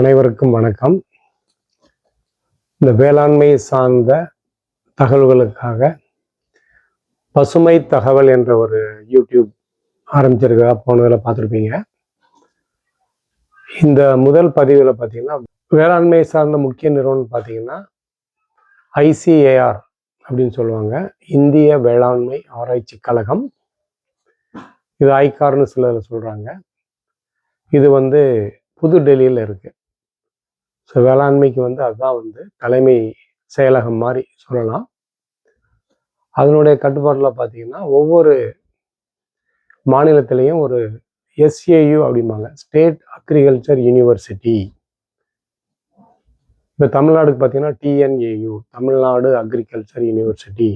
அனைவருக்கும் வணக்கம். இந்த வேளாண்மை சார்ந்த தகவல்களுக்காக பசுமை தகவல் என்ற ஒரு யூடியூப் ஆரம்பிச்சிருக்கா போனதில் பார்த்துருப்பீங்க. இந்த முதல் பதிவில் பார்த்தீங்கன்னா வேளாண்மை சார்ந்த முக்கிய நிறுவனம் பார்த்தீங்கன்னா ஐசிஏஆர் அப்படின்னு சொல்லுவாங்க. இந்திய வேளாண்மை ஆராய்ச்சி கழகம். இது ஐகார்னு சிலர் சொல்கிறாங்க இது வந்து புது டெல்லியில் இருக்குது ஸோ வேளாண்மைக்கு வந்து அதுதான் வந்து தலைமை செயலகம் மாதிரி சொல்லலாம். அதனுடைய கட்டுப்பாட்டில் பார்த்தீங்கன்னா ஒவ்வொரு மாநிலத்திலையும் ஒரு எஸ்ஏயு அப்படிம்பாங்க. ஸ்டேட் அக்ரிகல்ச்சர் யூனிவர்சிட்டி இப்போ தமிழ்நாடுக்கு பார்த்தீங்கன்னா டிஎன்ஏயு தமிழ்நாடு அக்ரிகல்ச்சர் யூனிவர்சிட்டி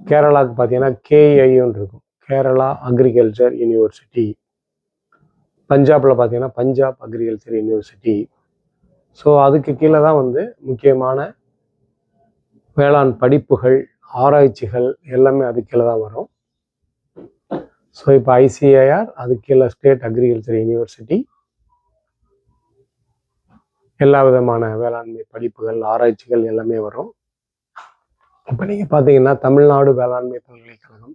கேரளாவுக்கு பார்த்தீங்கன்னா கேஐயுன்னு இருக்கும். கேரளா அக்ரிகல்ச்சர் யூனிவர்சிட்டி பஞ்சாபில் பார்த்தீங்கன்னா பஞ்சாப் அக்ரிகல்ச்சர் யூனிவர்சிட்டி ஸோ அதுக்கு கீழே தான் வந்து முக்கியமான வேளாண் படிப்புகள் ஆராய்ச்சிகள் எல்லாமே அது கீழே தான் வரும். ஸோ இப்போ ஐசிஐஆர் அது கீழே ஸ்டேட் அக்ரிகல்ச்சர் யூனிவர்சிட்டி எல்லா விதமான வேளாண்மை படிப்புகள் ஆராய்ச்சிகள் எல்லாமே வரும். இப்போ நீங்கள் பார்த்தீங்கன்னா தமிழ்நாடு வேளாண்மை பல்கலைக்கழகம்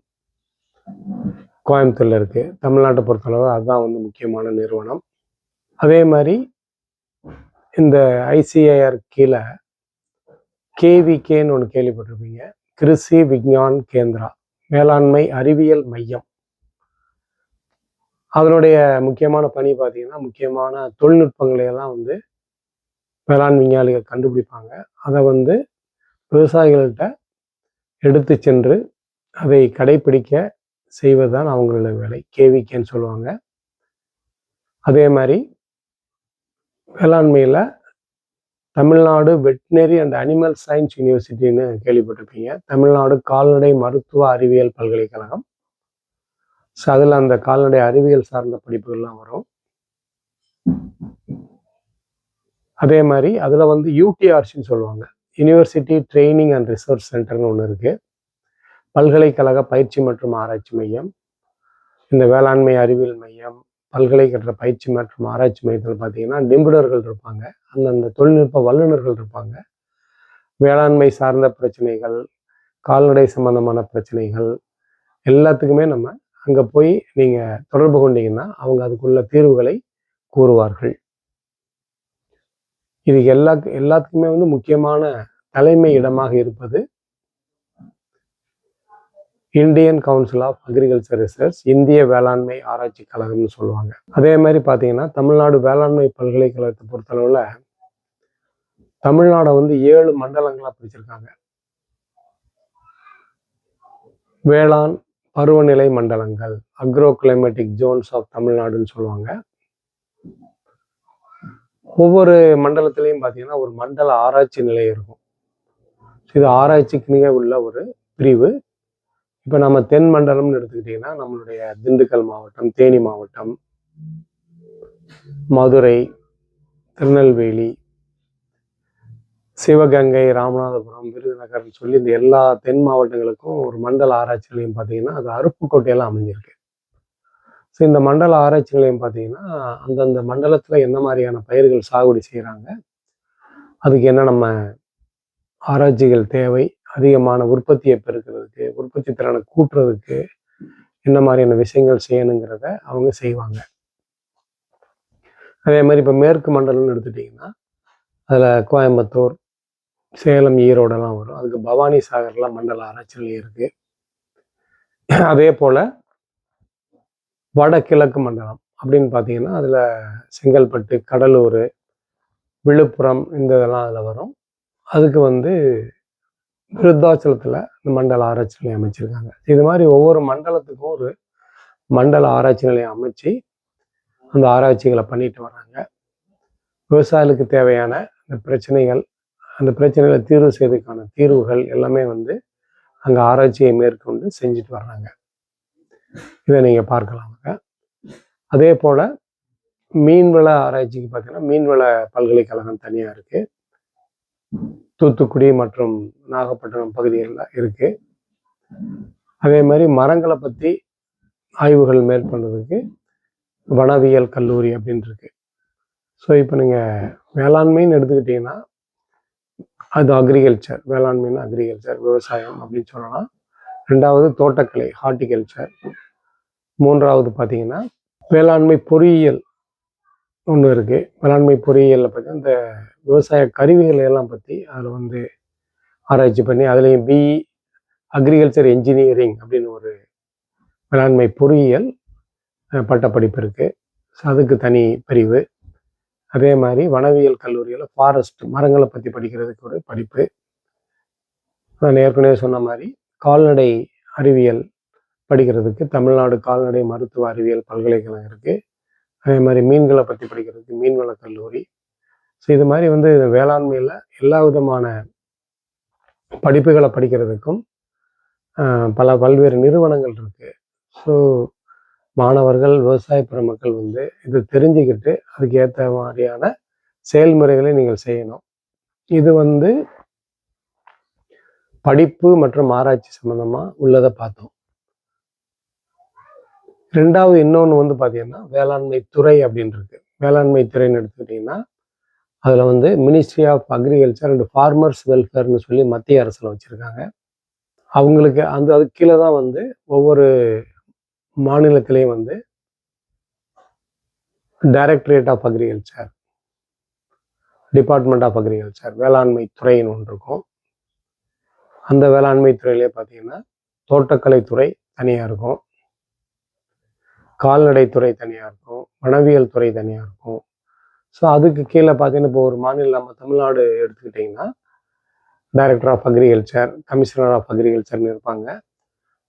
கோயம்புத்தூரில் இருக்குது தமிழ்நாட்டை பொறுத்தளவு அதுதான் வந்து முக்கியமான நிறுவனம். அதே மாதிரி இந்த ஐசிஐஆர் கீழே கேவிகேன்னு ஒன்று கேள்விப்பட்டிருப்பீங்க. கிருஷி விஞ்ஞான் கேந்திரா மேலாண்மை அறிவியல் மையம். அதனுடைய முக்கியமான பணி பார்த்தீங்கன்னா முக்கியமான தொழில்நுட்பங்களை எல்லாம் வந்து வேளாண் விஞ்ஞானிகள் கண்டுபிடிப்பாங்க. அதை வந்து விவசாயிகள்கிட்ட எடுத்து சென்று அதை கடைபிடிக்க செய்வதுதான் அவங்களோட வேலை. கேவிகேன்னு சொல்லுவாங்க. அதே மாதிரி வேளாண்மையில் Tamil Nadu veterinary and animal science யூனிவர்சிட்டின்னு கேள்விப்பட்டிருப்பீங்க. தமிழ்நாடு கால்நடை மருத்துவ அறிவியல் பல்கலைக்கழகம். ஸோ அதில் அந்த கால்நடை அறிவியல் சார்ந்த படிப்புகள்லாம் வரும். அதே மாதிரி அதில் வந்து யூடிஆர்சின்னு சொல்லுவாங்க. யூனிவர்சிட்டி ட்ரைனிங் அண்ட் ரிசர்ச் சென்டர்னு ஒன்று இருக்குது பல்கலைக்கழக பயிற்சி மற்றும் ஆராய்ச்சி மையம். இந்த வேளாண்மை அறிவியல் மையம் பல்கலைக்கழக பயிற்சி மற்றும் ஆராய்ச்சி மையத்தில் பார்த்தீங்கன்னா நிபுணர்கள் இருப்பாங்க. அந்தந்த தொழில்நுட்ப வல்லுநர்கள் இருப்பாங்க. வேளாண்மை சார்ந்த பிரச்சனைகள் கால்நடை சம்பந்தமான பிரச்சனைகள் எல்லாத்துக்குமே நம்ம அங்கே போய் நீங்கள் தொடர்பு கொண்டீங்கன்னா அவங்க அதுக்குள்ள தீர்வுகளை கூறுவார்கள். இது எல்லா எல்லாத்துக்குமே வந்து முக்கியமான தலைமை இடமாக இருப்பது Indian council of agriculture research இந்திய வேளாண்மை ஆராய்ச்சி கழகம்னு சொல்லுவாங்க. அதே மாதிரி பார்த்தீங்கன்னா தமிழ்நாடு வேளாண்மை பல்கலைக்கழகத்தை பொறுத்தளவில் தமிழ்நாடை வந்து ஏழு மண்டலங்களாக பிரிச்சிருக்காங்க. வேளாண் பருவநிலை மண்டலங்கள் அக்ரோ கிளைமேட்டிக் ஜோன்ஸ் ஆஃப் தமிழ்நாடுன்னு சொல்லுவாங்க. ஒவ்வொரு மண்டலத்திலையும் பார்த்தீங்கன்னா ஒரு மண்டல ஆராய்ச்சி நிலையம் இருக்கும். இது ஆராய்ச்சிக்குனே உள்ள ஒரு பிரிவு. இப்போ நம்ம தென் மண்டலம்னு எடுத்துக்கிட்டிங்கன்னா நம்மளுடைய திண்டுக்கல் மாவட்டம் தேனி மாவட்டம் மதுரை திருநெல்வேலி சிவகங்கை ராமநாதபுரம் விருதுநகர்னு சொல்லி இந்த எல்லா தென் மாவட்டங்களுக்கும் ஒரு மண்டல ஆராய்ச்சி நிலையம் பார்த்தீங்கன்னா அது அருப்புக்கோட்டையெல்லாம் அமைஞ்சிருக்கு. ஸோ இந்த மண்டல ஆராய்ச்சி நிலையம் பார்த்தீங்கன்னா அந்தந்த மண்டலத்தில் என்ன மாதிரியான பயிர்கள் சாகுபடி செய்கிறாங்க அதுக்கு என்ன நம்ம ஆராய்ச்சிகள் தேவை அதிகமான உற்பத்தியை பெருக்கிறதுக்கு உற்பத்தி திறனை கூட்டுறதுக்கு என்ன மாதிரியான விஷயங்கள் செய்யணுங்கிறத அவங்க செய்வாங்க. அதே மாதிரி இப்போ மேற்கு மண்டலம்னு எடுத்துட்டிங்கன்னா அதில் கோயம்புத்தூர் சேலம் ஈரோடெல்லாம் வரும். அதுக்கு பவானி சாகர்லாம் மண்டல ஆராய்ச்சியில் இருக்குது அதே போல் வடகிழக்கு மண்டலம் அப்படின்னு பார்த்தீங்கன்னா அதில் செங்கல்பட்டு கடலூர் விழுப்புரம் இந்த இதெல்லாம் அதில் வரும். அதுக்கு வந்து விருத்தாச்சலத்தில் இந்த மண்டல ஆராய்ச்சி நிலையம் அமைச்சிருக்காங்க. இது மாதிரி ஒவ்வொரு மண்டலத்துக்கும் ஒரு மண்டல ஆராய்ச்சி நிலையம் அமைச்சு அந்த ஆராய்ச்சிகளை பண்ணிட்டு வராங்க. விவசாயிகளுக்கு தேவையான அந்த பிரச்சனைகள் அந்த பிரச்சனைகளை தீர்வு செய்வதற்கான தீர்வுகள் எல்லாமே வந்து அங்கே ஆராய்ச்சியை மேற்கொண்டு செஞ்சுட்டு வர்றாங்க. இதை நீங்கள் பார்க்கலாமுங்க அதே போல் மீன்வள ஆராய்ச்சிக்கு பார்த்தீங்கன்னா மீன்வள பல்கலைக்கழகம் தனியாக இருக்குது தூத்துக்குடி மற்றும் நாகப்பட்டினம் பகுதிகளில் இருக்குது அதே மாதிரி மரங்களை பற்றி ஆய்வுகள் மேற்கொண்டதுக்கு வனவியல் கல்லூரி அப்படின்னு இருக்கு. ஸோ இப்போ நீங்கள் வேளாண்மைன்னு எடுத்துக்கிட்டிங்கன்னா அது அக்ரிகல்ச்சர் வேளாண்மைன்னு அக்ரிகல்ச்சர் விவசாயம் அப்படின்னு சொல்லலாம். ரெண்டாவது தோட்டக்கலை ஹார்டிகல்ச்சர் மூன்றாவது பார்த்தீங்கன்னா வேளாண்மை பொறியியல் ஒன்று இருக்குது வேளாண்மை பொறியியலில் பற்றி இந்த விவசாய கருவிகளை எல்லாம் பற்றி அதில் வந்து ஆராய்ச்சி பண்ணி அதுலேயும் பிஇ அக்ரிகல்ச்சர் என்ஜினியரிங் அப்படின்னு ஒரு வேளாண்மை பொறியியல் பட்டப்படிப்பு இருக்குது ஸோ அதுக்கு தனி பிரிவு. அதே மாதிரி வனவியல் கல்லூரியில் ஃபாரஸ்ட் மரங்களை பற்றி படிக்கிறதுக்கு ஒரு படிப்பு. நான் ஏற்கனவே சொன்ன மாதிரி கால்நடை அறிவியல் படிக்கிறதுக்கு தமிழ்நாடு கால்நடை மருத்துவ அறிவியல் பல்கலைக்கழகம் இருக்குது அதே மாதிரி மீன்களை பற்றி படிக்கிறதுக்கு மீன்வள கல்லூரி. ஸோ இது மாதிரி வந்து வேளாண்மையில் எல்லா விதமான படிப்புகளை படிக்கிறதுக்கும் பல பல்வேறு நிறுவனங்கள் இருக்குது ஸோ மாணவர்கள் விவசாய பெருமக்கள் வந்து இது தெரிஞ்சுக்கிட்டு அதுக்கு ஏற்ற மாதிரியான செயல்முறைகளை நீங்கள் செய்யணும். இது வந்து படிப்பு மற்றும் ஆராய்ச்சி சம்மந்தமாக உள்ளதை பார்த்தோம். ரெண்டாவது இன்னொன்று வந்து பார்த்தீங்கன்னா வேளாண்மை துறை அப்படின்னு இருக்கு வேளாண்மை துறைன்னு எடுத்துக்கிட்டிங்கன்னா அதில் வந்து ministry of agriculture and farmers வெல்ஃபேர்னு சொல்லி மத்திய அரசில் வச்சுருக்காங்க. அவங்களுக்கு அந்த அது கீழே தான் வந்து ஒவ்வொரு மாநிலத்திலையும் வந்து directorate of agriculture department of agriculture வேளாண்மை துறைன்னு ஒன்று இருக்கும். அந்த வேளாண்மை துறையிலே பார்த்தீங்கன்னா தோட்டக்கலை துறை தனியாக இருக்கும். கால்நடைத்துறை தனியாக இருக்கும் வனவியல் துறை தனியாக இருக்கும். ஸோ அதுக்கு கீழே பார்த்தீங்கன்னா இப்போ ஒரு மாநிலம் நம்ம தமிழ்நாடு எடுத்துக்கிட்டிங்கன்னா director of agriculture commissioner of அக்ரிகல்ச்சர்னு இருப்பாங்க.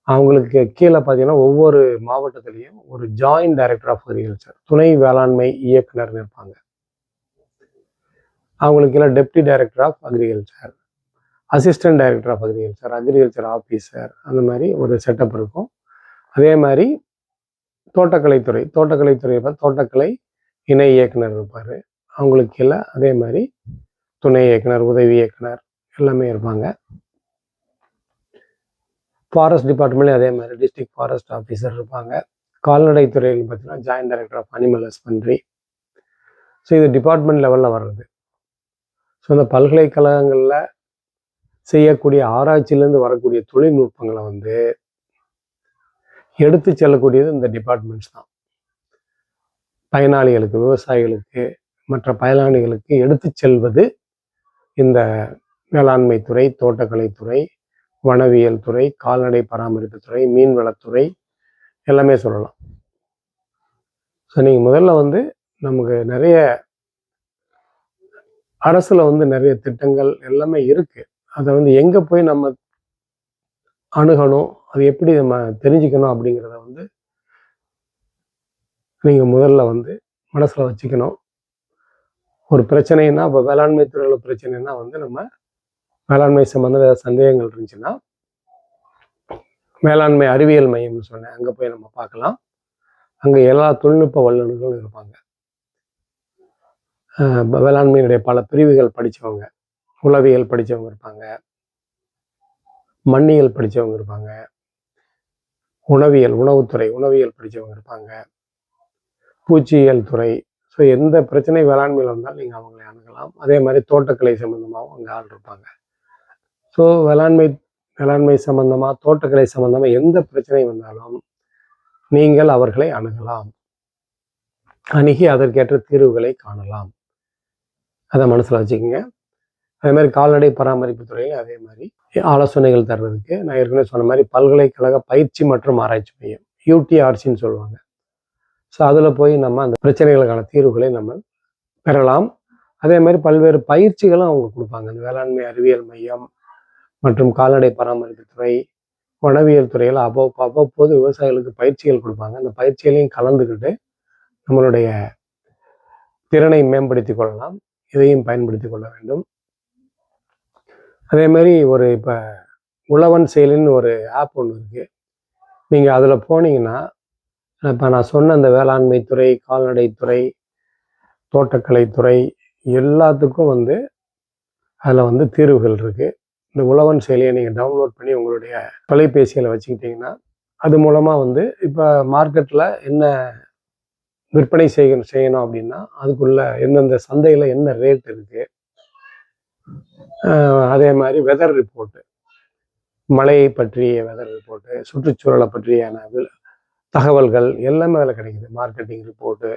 அவங்களுக்கு கீழே பார்த்தீங்கன்னா ஒவ்வொரு மாவட்டத்திலையும் ஒரு ஜாயின்ட் டைரக்டர் ஆஃப் அக்ரிகல்ச்சர் துணை வேளாண்மை இயக்குனர்னு இருப்பாங்க. அவங்களுக்கு கீழே deputy director of agriculture assistant director of agriculture agriculture officer அந்த மாதிரி ஒரு செட்டப் இருக்கும். அதே மாதிரி தோட்டக்கலைத்துறை தோட்டக்கலைத்துறை தோட்டக்கலை இணை இயக்குனர் இருப்பார். அவங்களுக்கு எல்லாம் அதே மாதிரி துணை இயக்குனர் உதவி இயக்குனர் எல்லாமே இருப்பாங்க. ஃபாரஸ்ட் டிபார்ட்மெண்ட்லேயும் அதே மாதிரி டிஸ்ட்ரிக்ட் ஃபாரஸ்ட் ஆஃபீஸர் இருப்பாங்க. கால்நடைத்துறையில் பார்த்தீங்கன்னா joint director of animal husbandry so இது டிபார்ட்மெண்ட் லெவலில் வர்றது. ஸோ இந்த பல்கலைக்கழகங்களில் செய்யக்கூடிய ஆராய்ச்சியிலேருந்து வரக்கூடிய தொழில்நுட்பங்களை வந்து எடுத்து செல்லக்கூடியது இந்த டிபார்ட்மெண்ட்ஸ் தான். பயனாளிகளுக்கு விவசாயிகளுக்கு மற்ற பயனாளிகளுக்கு எடுத்து செல்வது இந்த வேளாண்மை துறை தோட்டக்கலைத்துறை வனவியல் துறை கால்நடை பராமரிப்பு துறை மீன்வளத்துறை எல்லாமே சொல்லலாம். ஸோ நீங்கள் முதல்ல வந்து நமக்கு நிறைய அரசுல வந்து நிறைய திட்டங்கள் எல்லாமே இருக்கு. அதை வந்து எங்க போய் நம்ம அணுகணும். அது எப்படி நம்ம தெரிஞ்சுக்கணும் அப்படிங்கிறத வந்து நீங்கள் முதல்ல வந்து மனசில் வச்சுக்கணும். ஒரு பிரச்சனைனா இப்போ வேளாண்மை துறையில் பிரச்சனைனா வந்து நம்ம வேளாண்மை சம்மந்தம் ஏதாவது சந்தேகங்கள் இருந்துச்சுன்னா வேளாண்மை அறிவியல் மையம்னு சொன்னேன். அங்கே போய் நம்ம பார்க்கலாம். அங்கே எல்லா தொழில்நுட்ப வல்லுநர்களும் இருப்பாங்க. வேளாண்மையினுடைய பல பிரிவுகள் படித்தவங்க உளவியல் படித்தவங்க இருப்பாங்க. மண்ணியல் படித்தவங்க இருப்பாங்க. உணவியல் உணவுத்துறை உணவியல் படித்தவங்க இருப்பாங்க. பூச்சியியல் துறை. ஸோ எந்த பிரச்சனை வேளாண்மையில் வந்தாலும் நீங்கள் அவங்களை அணுகலாம். அதே மாதிரி தோட்டக்கலை சம்மந்தமாகவும் அங்கே ஆள் இருப்பாங்க. ஸோ வேளாண்மை வேளாண்மை சம்மந்தமாக தோட்டக்கலை சம்மந்தமாக எந்த பிரச்சனை வந்தாலும் நீங்கள் அவர்களை அணுகலாம். அணுகி அதற்கேற்ற தீர்வுகளை காணலாம். அதை மனசில் வச்சுக்கோங்க. அதே மாதிரி கால்நடை பராமரிப்பு துறையில் அதே மாதிரி ஆலோசனைகள் தர்றதுக்கு நான் ஏற்கனவே சொன்ன மாதிரி பல்கலைக்கழக பயிற்சி மற்றும் ஆராய்ச்சி மையம் யூடிஆர்சின்னு சொல்லுவாங்க. ஸோ அதில் போய் நம்ம அந்த பிரச்சனைகளுக்கான தீர்வுகளை நம்ம பெறலாம். அதே மாதிரி பல்வேறு பயிற்சிகளும் அவங்க கொடுப்பாங்க. இந்த வேளாண்மை அறிவியல் மையம் மற்றும் கால்நடை பராமரிப்பு துறை வனவியல் துறையில் அவ்வப்போ அவ்வப்போது விவசாயிகளுக்கு பயிற்சிகள் கொடுப்பாங்க. அந்த பயிற்சிகளையும் கலந்துக்கிட்டு நம்மளுடைய திறனை மேம்படுத்திக் கொள்ளலாம். இதையும் பயன்படுத்திக் கொள்ள வேண்டும். அதே மாதிரி ஒரு இப்போ உழவன் செயலின்னு ஒரு ஆப் ஒன்று இருக்குது நீங்கள் அதில் போனீங்கன்னா இப்போ நான் சொன்ன அந்த வேளாண்மை துறை கால்நடைத்துறை தோட்டக்கலைத்துறை எல்லாத்துக்கும் வந்து அதில் வந்து தீர்வுகள் இருக்குது இந்த உழவன் செயலியை நீங்கள் டவுன்லோட் பண்ணி உங்களுடைய தொலைபேசியில் வச்சுக்கிட்டிங்கன்னா அது மூலமாக வந்து இப்போ மார்க்கெட்டில் என்ன விற்பனை செய்யணும் செய்யணும் அப்படின்னா அதுக்குள்ள எந்தெந்த சந்தையில் என்ன ரேட் இருக்குது அதே மாதிரி வெதர் ரிப்போர்ட்டு மழையை பற்றிய வெதர் ரிப்போர்ட்டு சுற்றுச்சூழலை பற்றியான தகவல்கள் எல்லாமே அதில் கிடைக்குது. மார்க்கெட்டிங் ரிப்போர்ட்டு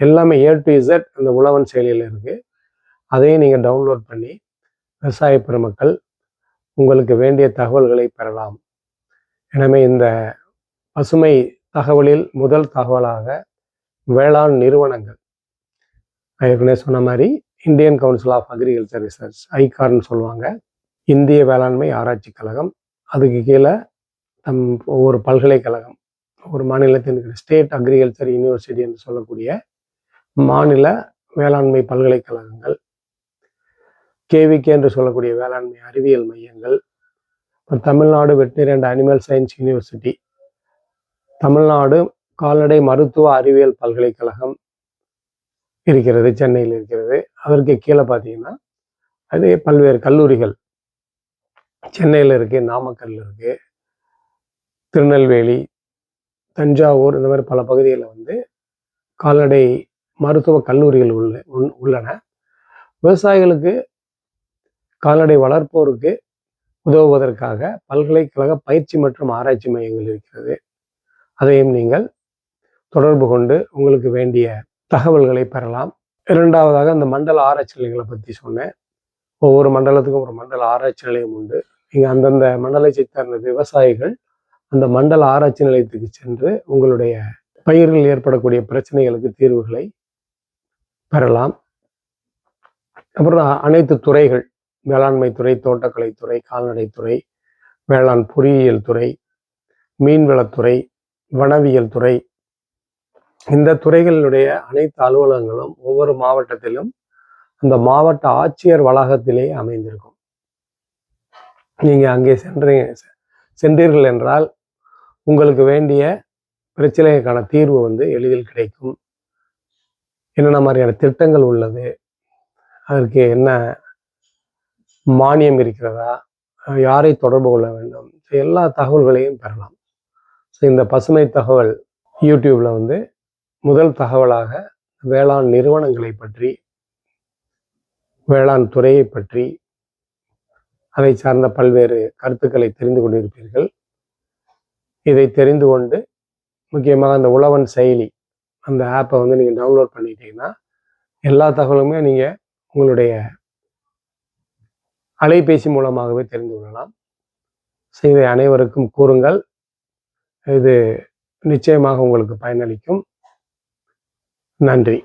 எல்லாமே ஏ டு இசட் அந்த உழவன் செயலியில் இருக்குது அதையும் நீங்கள் டவுன்லோட் பண்ணி விவசாய பெருமக்கள் உங்களுக்கு வேண்டிய தகவல்களை பெறலாம். எனவே இந்த பசுமை தகவலில் முதல் தகவலாக வேளாண் நிறுவனங்கள். நான் ஏற்கனவே சொன்ன மாதிரி Indian council of agriculture research ஐகார்னு சொல்லுவாங்க. இந்திய வேளாண்மை ஆராய்ச்சி கழகம். அதுக்கு கீழே தம் ஒவ்வொரு பல்கலைக்கழகம் ஒரு மாநிலத்தின் ஸ்டேட் அக்ரிகல்ச்சர் யூனிவர்சிட்டி என்று சொல்லக்கூடிய மாநில வேளாண்மை பல்கலைக்கழகங்கள் கேவிகே என்று சொல்லக்கூடிய வேளாண்மை அறிவியல் மையங்கள் இப்போ Tamil Nadu veterinary and animal science university Tamil Nadu கால்நடை மருத்துவ அறிவியல் பல்கலைக்கழகம் இருக்கிறது சென்னையில் இருக்கிறது. அதற்கு கீழே பார்த்தீங்கன்னா அது பல்வேறு கல்லூரிகள். சென்னையில் இருக்கு நாமக்கல் இருக்கு திருநெல்வேலி தஞ்சாவூர் இந்த மாதிரி பல பகுதிகளில் வந்து கால்நடை மருத்துவ கல்லூரிகள் உள்ள உள்ளன. விவசாயிகளுக்கு கால்நடை வளர்ப்போருக்கு உதவுவதற்காக பல்கலைக்கழக பயிற்சி மற்றும் ஆராய்ச்சி மையங்கள் இருக்கிறது. அதையும் நீங்கள் தொடர்பு கொண்டு உங்களுக்கு வேண்டிய தகவல்களை பெறலாம். இரண்டாவதாக அந்த மண்டல ஆராய்ச்சி நிலையங்களை பற்றி சொன்னேன். ஒவ்வொரு மண்டலத்துக்கும் ஒரு மண்டல ஆராய்ச்சி நிலையம் உண்டு. நீங்கள் அந்தந்த மண்டலத்தை சார்ந்த விவசாயிகள் அந்த மண்டல ஆராய்ச்சி நிலையத்துக்கு சென்று உங்களுடைய பயிர்கள் ஏற்படக்கூடிய பிரச்சனைகளுக்கு தீர்வுகளை பெறலாம். அப்புறம் அனைத்து துறைகள் வேளாண்மை துறை தோட்டக்கலைத்துறை கால்நடைத்துறை வேளாண் பொறியியல் துறை மீன்வளத்துறை வனவியல் துறை இந்த துறைகளினுடைய அனைத்து அலுவலகங்களும் ஒவ்வொரு மாவட்டத்திலும் அந்த மாவட்ட ஆட்சியர் வளாகத்திலே அமைந்திருக்கும். நீங்க அங்கே சென்று சென்றீர்கள் என்றால் உங்களுக்கு வேண்டிய பிரச்சனைக்கான தீர்வு வந்து எளிதில் கிடைக்கும். என்னென்ன மாதிரியான திட்டங்கள் உள்ளது? அதற்கு என்ன மானியம் இருக்கிறதா? யாரை தொடர்பு கொள்ள வேண்டும்? எல்லா தகவல்களையும் பெறலாம். ஸோ இந்த பசுமை தகவல் யூடியூப்ல வந்து முதல் தகவலாக வேளாண் நிறுவனங்களை பற்றி வேளாண் துறையை பற்றி அதை சார்ந்த பல்வேறு கருத்துக்களை தெரிந்து கொண்டிருப்பீர்கள். இதை தெரிந்து கொண்டு முக்கியமாக அந்த உழவன் செயலி அந்த ஆப்பை வந்து நீங்கள் டவுன்லோட் பண்ணிட்டீங்கன்னா எல்லா தகவலுமே நீங்கள் உங்களுடைய அலைபேசி மூலமாகவே தெரிந்து கொள்ளலாம். ஸோ இதை அனைவருக்கும் கூறுங்கள். இது நிச்சயமாக உங்களுக்கு பயனளிக்கும். நன்றி.